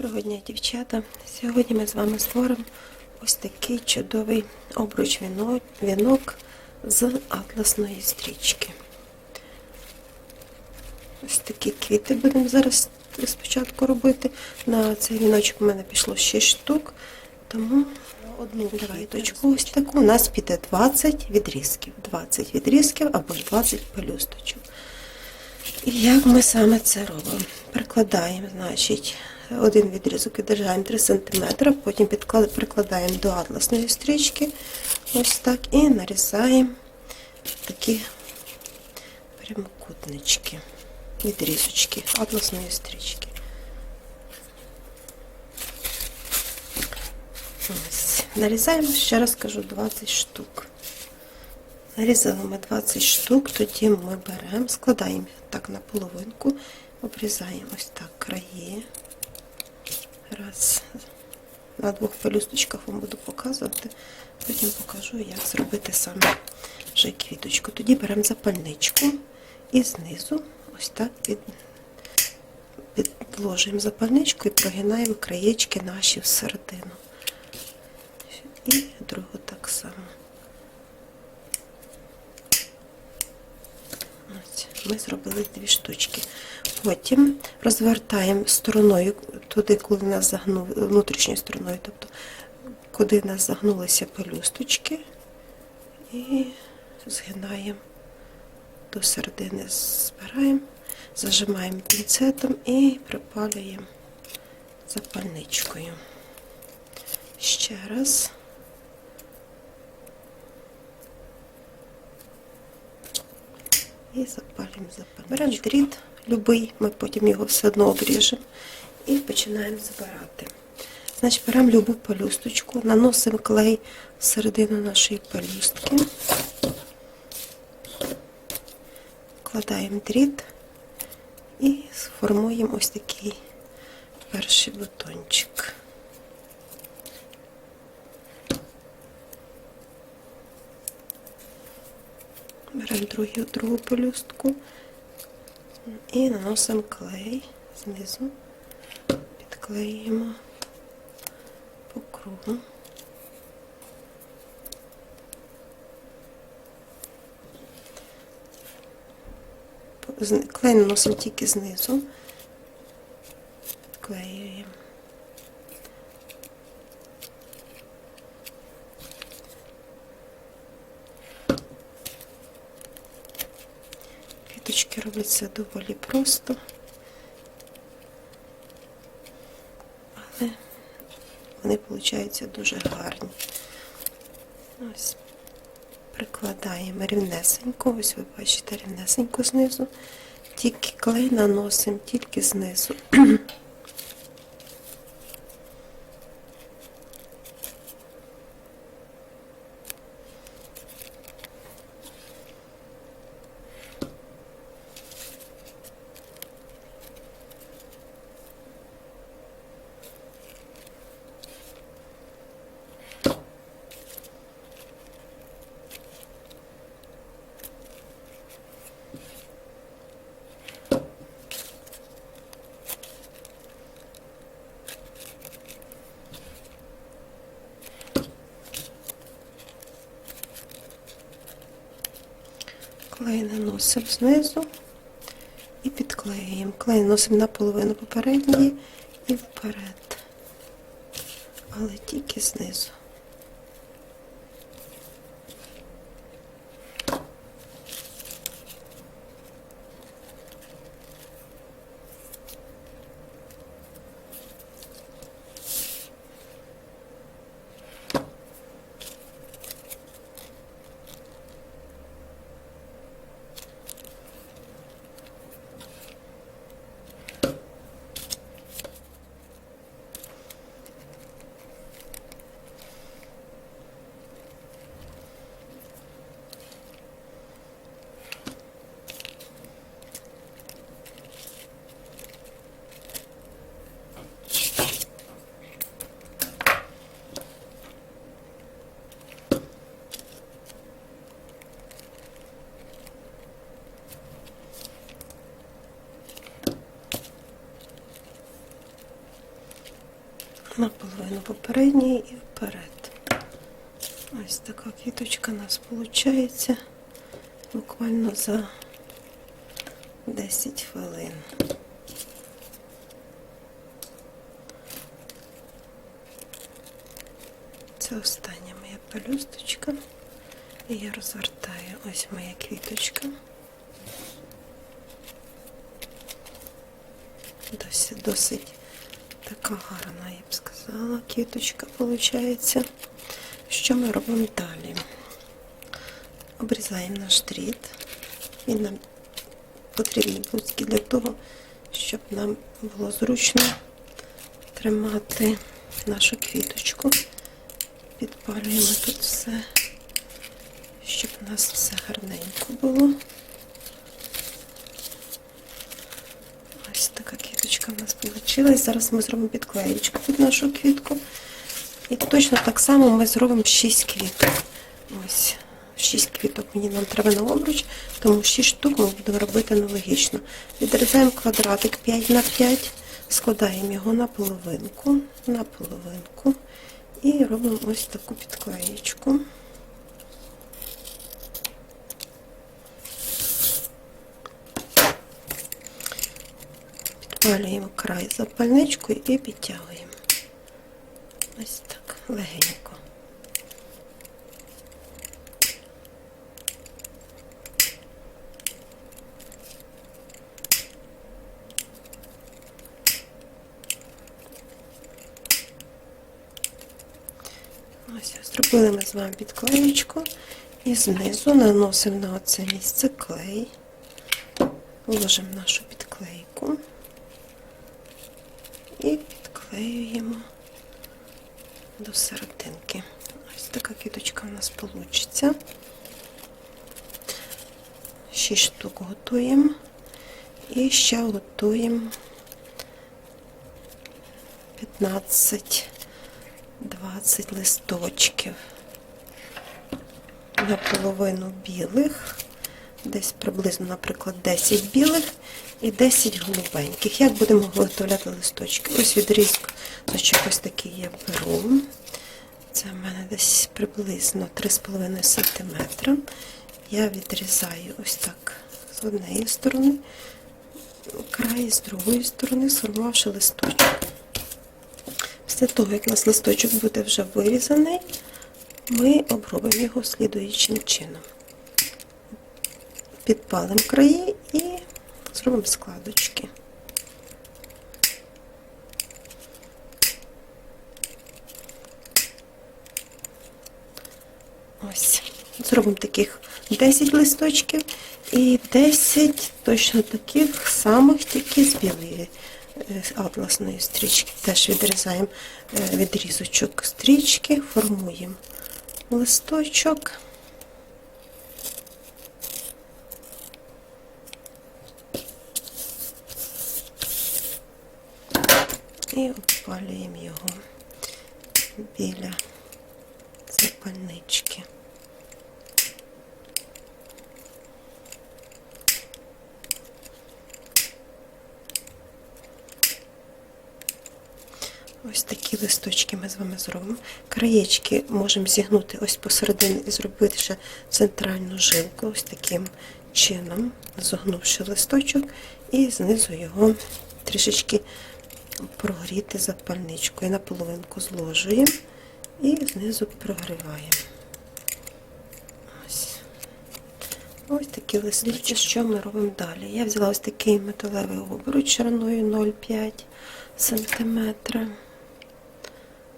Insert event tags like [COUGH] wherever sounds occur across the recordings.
Доброго дня, дівчата! Сьогодні ми з вами створимо ось такий чудовий обруч вінок з атласної стрічки. Ось такі квіти будемо зараз спочатку робити. На цей віночок у мене пішло 6 штук, тому одну квіточку ось таку у нас піде 20 відрізків. 20 відрізків або 20 пелюсточок. І як ми саме це робимо? Прикладаємо, значить, один відрізок відрізаємо 3 см, потім прикладаємо до атласної стрічки, ось так, і нарізаємо такі прямокутнички, відрізочки атласної стрічки. Нарізаємо, ще раз кажу, 20 штук. Нарізали ми 20 штук, тоді ми беремо, складаємо так на половинку, обрізаємо ось так краї. Раз. На двох пелюсточках вам буду показувати, потім покажу, як зробити саме вже квіточку. Тоді беремо запальничку і знизу ось так від... підложуємо запальничку і прогинаємо краєчки наші всередину. І другу так само. Ось, ми зробили дві штучки. Потім розвертаємо стороною туди, коли нас загнули, внутрішньою стороною, тобто куди нас загнулися пелюсточки, і згинаємо до середини, збираємо, зажимаємо пінцетом і припалюємо запальничкою. Ще раз. І запалюємо запалюємо. Беремо дріт любий, ми потім його все одно обріжемо і починаємо збирати. Значить, беремо любу пелюсточку, наносимо клей всередину нашої пелюстки, вкладаємо дріт і сформуємо ось такий перший бутончик. Беремо другу, другу пелюстку і наносимо клей знизу, підклеюємо по кругу. Клей наносимо тільки знизу, підклеюємо. Квіточки робляться доволі просто, але вони получаються дуже гарні. Ось прикладаємо рівнесенько, ось ви бачите рівнесенько знизу, тільки клей наносимо тільки знизу. [CLEARS THROAT] Клей наносимо знизу і підклеюємо. Клей наносимо наполовину попередньої і вперед, але тільки знизу. Наполовину попередньої і вперед. Ось така квіточка у нас виходить буквально за 10 хвилин. Це остання моя пелюсточка. І я розвертаю ось моя квіточка. Досить, досить така гарна, я б сказала, квіточка виходить. Що ми робимо далі? Обрізаємо наш дріт. Він нам потрібний вузький для того, щоб нам було зручно тримати нашу квіточку. Підпалюємо тут все, щоб у нас все гарненько було. Ось така квіточка в нас. Зараз ми зробимо підклеєчку під нашу квітку. І точно так само ми зробимо 6 квіток. Ось, 6 квіток мені нам треба на обруч, тому 6 штук ми будемо робити аналогічно. Відрізаємо квадратик 5 на 5, складаємо його на половинку, на половинку і робимо ось таку підклеєчку. Підпалюємо край запальничкою і підтягуємо. Ось так, легенько. Ось зробили ми з вами підклеєчку і знизу наносимо на це місце клей, ложимо нашу підклейку і підклеюємо до серединки. Ось така квіточка у нас вийде. Шість штук готуємо і ще готуємо 15 20 листочків. Наполовину білих, десь приблизно, наприклад, 10 білих і 10 голубеньких. Як будемо виготовляти листочки? Ось відрізок, значить, ось такий я беру. Це в мене десь приблизно 3,5 см. Я відрізаю ось так з однієї сторони, край з другої сторони, сформувавши листочок. Після того, як у нас листочок буде вже вирізаний, ми обробимо його слідуючим чином. Підпалимо краї і зробимо складочки. Ось, зробимо таких 10 листочків і 10 точно таких самих, тільки з білої е, атласної стрічки. Теж відрізаємо е, відрізочок стрічки, формуємо листочок. І обпалюємо його біля запальнички. Ось такі листочки ми з вами зробимо. Краєчки можемо зігнути ось посередині і зробити ще центральну жилку, ось таким чином, зогнувши листочок, і знизу його трішечки прогріти запальничкою. На половинку зложуємо і знизу прогріваємо. Ось. Ось такі листочки. Що ми робимо далі? Я взяла ось такий металевий обруч шириною 0,5 см.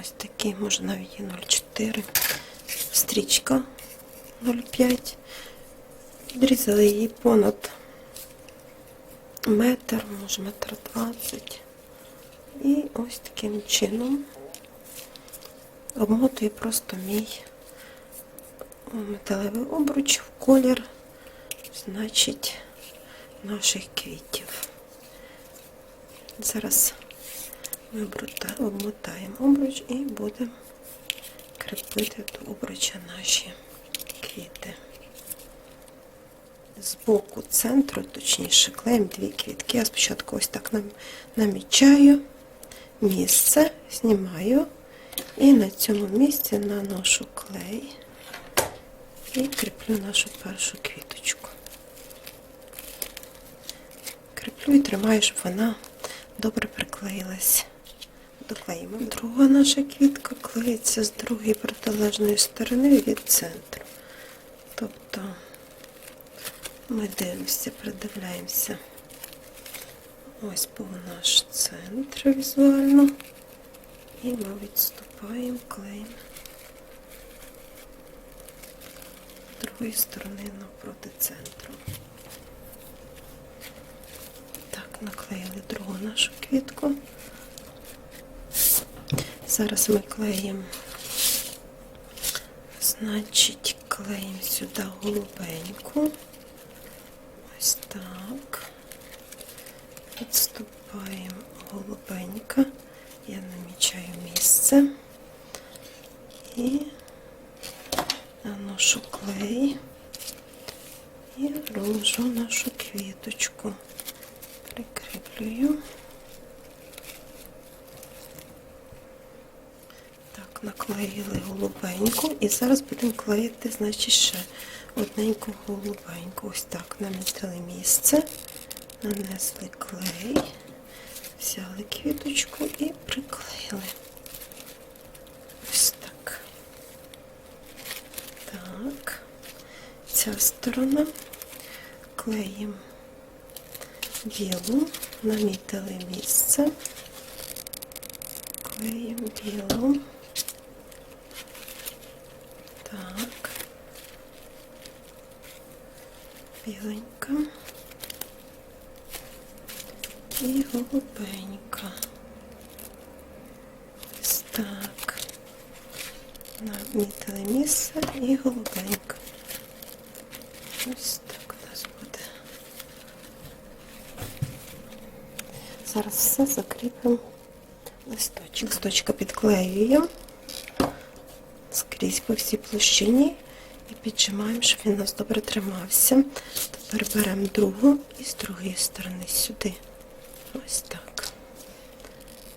Ось такий, може навіть і 0,4 стрічка 0,5. Відрізали її понад метр, може метр двадцять. І ось таким чином обмотую просто мій металевий обруч в колір, значить, наших квітів. Зараз ми обмотаємо обруч і будемо кріпити до обруча наші квіти. З боку центру, точніше, клеїмо дві квітки. Я спочатку ось так нам- намічаю місце, знімаю і на цьому місці наношу клей і кріплю нашу першу квіточку. Кріплю і тримаю, щоб вона добре приклеїлась. Доклеїмо. Друга наша квітка клеїться з другої протилежної сторони від центру. Тобто ми дивимося, придивляємося. Ось був наш центр візуально. І ми відступаємо, клеїмо з другої сторони навпроти центру. Так, наклеїли другу нашу квітку. Зараз ми клеїмо, значить, клеїмо сюди голубеньку. Ось так. Відступаємо голубенька. Я намічаю місце і наношу клей і роблю нашу квіточку. Прикріплюю. Так, наклеїли голубеньку і зараз будемо клеїти, значить, ще одненьку голубеньку. Ось так намітили місце, нанесли клей, взяли квіточку і приклеїли. Ось так. Так, ця сторона клеїмо білу, намітили місце, клеїмо білу. Так. Біленька. І голубенька. Ось так. Намітили місце і голубенька. Ось так у нас буде. Зараз все закріпимо листочок. Листочка підклеюємо скрізь по всій площині і піджимаємо, щоб він у нас добре тримався. Тепер беремо другу і з другої сторони сюди. Ось так.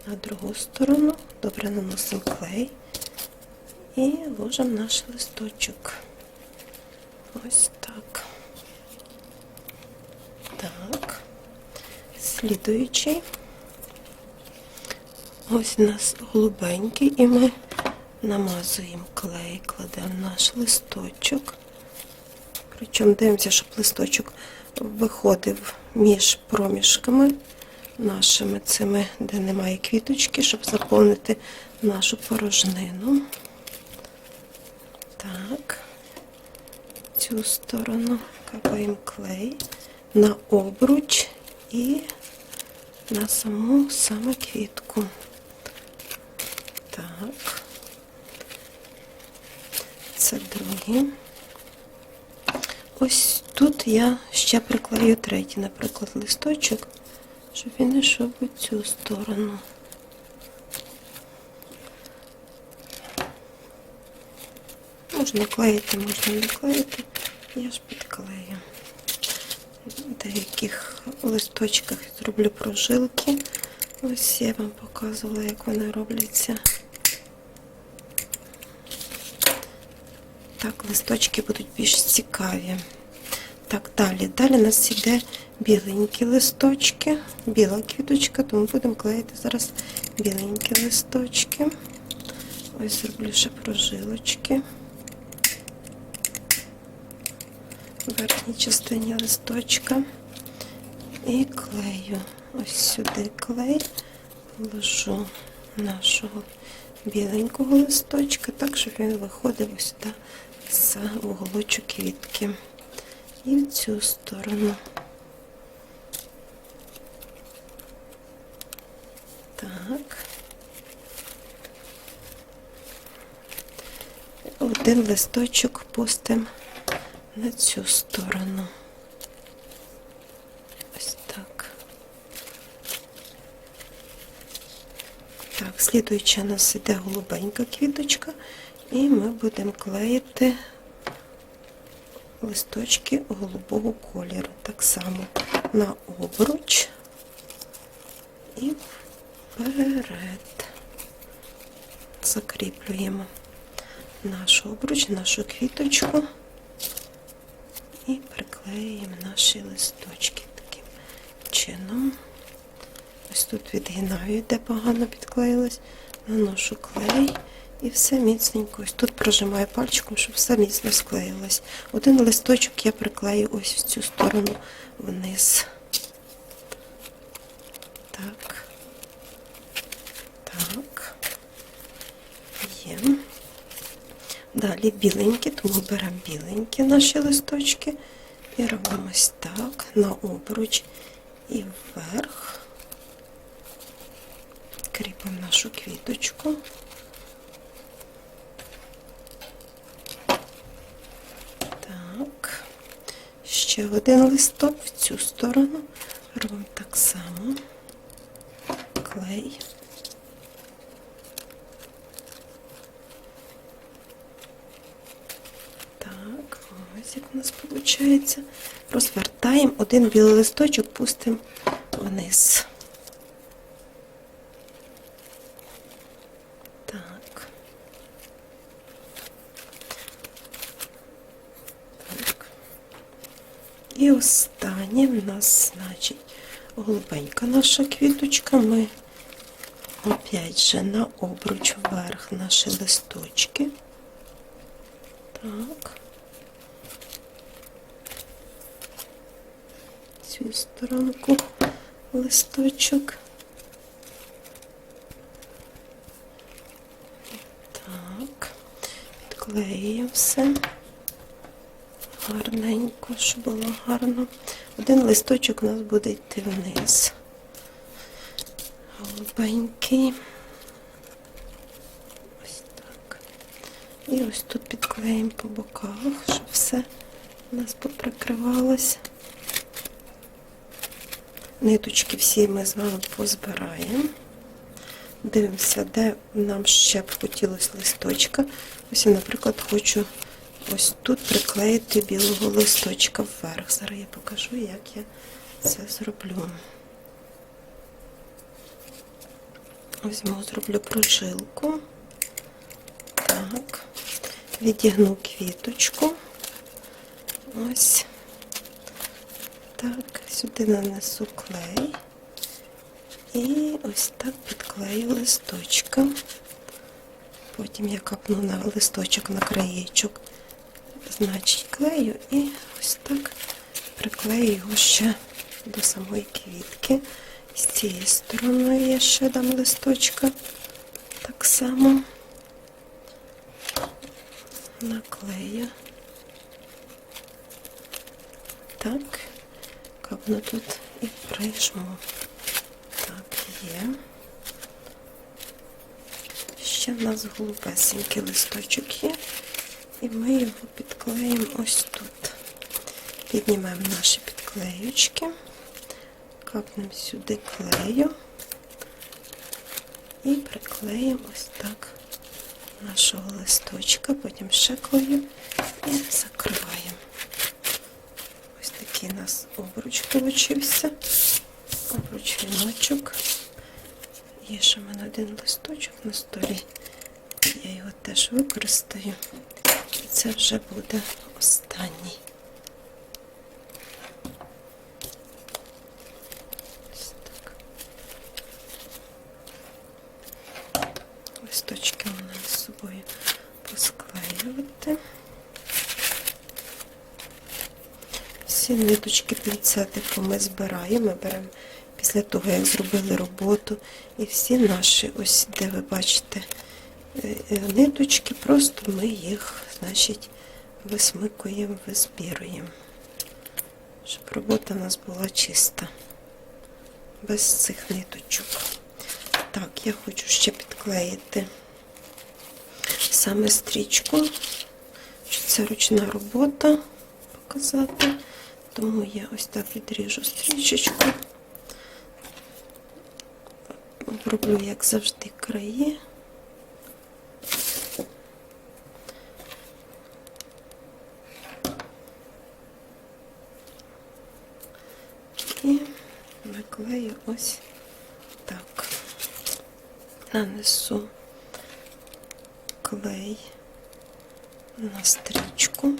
На другу сторону добре наносимо клей і ложимо наш листочок. Ось так. Так. Слідуючий. Ось у нас голубенький, і ми намазуємо клей, кладемо наш листочок. Причому дивимося, щоб листочок виходив між проміжками нашими цими, де немає квіточки, щоб заповнити нашу порожнину. Так, цю сторону капаємо клей на обруч і на саму саме квітку. Так. Це другі. Ось тут я ще приклею третій, наприклад, листочок, щоб він йшов у цю сторону. Можна клеїти, можна не клеїти. Я ж підклею. В деяких листочках зроблю прожилки. Ось я вам показувала, як вони робляться. Так, листочки будуть більш цікаві. Так, далі. Далі у нас іде біленькі листочки, біла квіточка, тому будемо клеїти зараз біленькі листочки. Ось зроблю ще прожилочки. В верхній частині листочка. І клею. Ось сюди клей, ложу нашого біленького листочка, так, щоб він виходив ось сюди з уголочок квітки. І в цю сторону. Так. Один листочок пустимо на цю сторону. Ось так. Так, слідуюча у нас іде голубенька квіточка, і ми будемо клеїти листочки голубого кольору. Так само на обруч і вперед. Закріплюємо наш обруч, нашу квіточку і приклеюємо наші листочки таким чином. Ось тут відгинаю, де погано підклеїлось, наношу клей і все міцненько. Ось тут прожимаю пальчиком, щоб все міцно склеїлось. Один листочок я приклею ось в цю сторону вниз. Так. Так. Є. Далі біленькі, тому беремо біленькі наші листочки і робимо ось так на обруч і вверх. Кріпимо нашу квіточку. Так. Ще один листок в цю сторону. Робимо так само. Клей. Так, ось як у нас виходить. Розвертаємо один білий листочок, пустимо вниз. Так. Так. І останнє в нас, значить, голубенька наша квіточка. Ми опять же на обруч вверх наші листочки. Так. Цю сторонку листочок. Так. Підклеюємо все гарненько, щоб було гарно. Один листочок у нас буде йти вниз. Голубенький. Ось так. І ось тут підклеїмо по боках, щоб все у нас поприкривалося. Ниточки всі ми з вами позбираємо. Дивимося, де нам ще б хотілося листочка. Ось я, наприклад, хочу ось тут приклеїти білого листочка вверх. Зараз я покажу, як я це зроблю. Візьму, зроблю прожилку. Так. Відігну квіточку. Ось. Так, сюди нанесу клей. І ось так підклею листочка. Потім я капну на листочок на краєчок, значить клею і ось так приклею його ще до самої квітки. З цієї сторони я ще дам листочка. Так само наклею. Так, капну тут і прижму. Так, є. Ще в нас голубесенький листочок є. І ми його підклеїмо ось тут. Піднімемо наші підклеючки, капнемо сюди клею і приклеїмо ось так нашого листочка, потім ще клею і закриваємо. Ось такий у нас обруч получився. Обруч віночок. Є ще в мене один листочок на столі. Я його теж використаю. Це вже буде останній. Ось так. Листочки можна з собою посклеювати. Всі ниточки пінцетику ми збираємо, ми беремо після того, як зробили роботу. І всі наші, ось де ви бачите е, е, ниточки, просто ми їх, значить, висмикуємо, визбіруємо. Щоб робота у нас була чиста, без цих ниточок. Так, я хочу ще підклеїти саме стрічку. що Це ручна робота показати. Тому я ось так відріжу стрічечку. Роблю, як завжди, краї. І я ось так. нанесу клей на стрічку,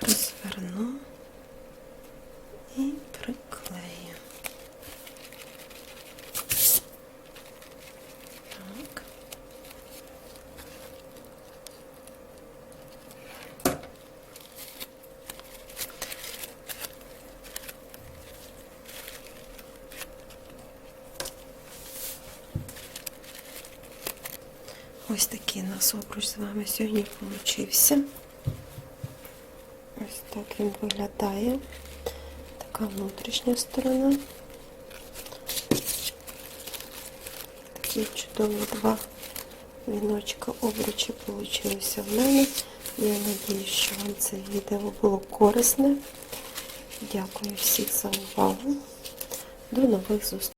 розверну і приклею. Так. Ось такий у нас обруч з вами сьогодні получився. Ось так він виглядає. Така внутрішня сторона. Такі чудові два віночка обручі получилися в мене. Я надіюсь, що вам це відео було корисне. Дякую всіх за увагу. До нових зустрічей.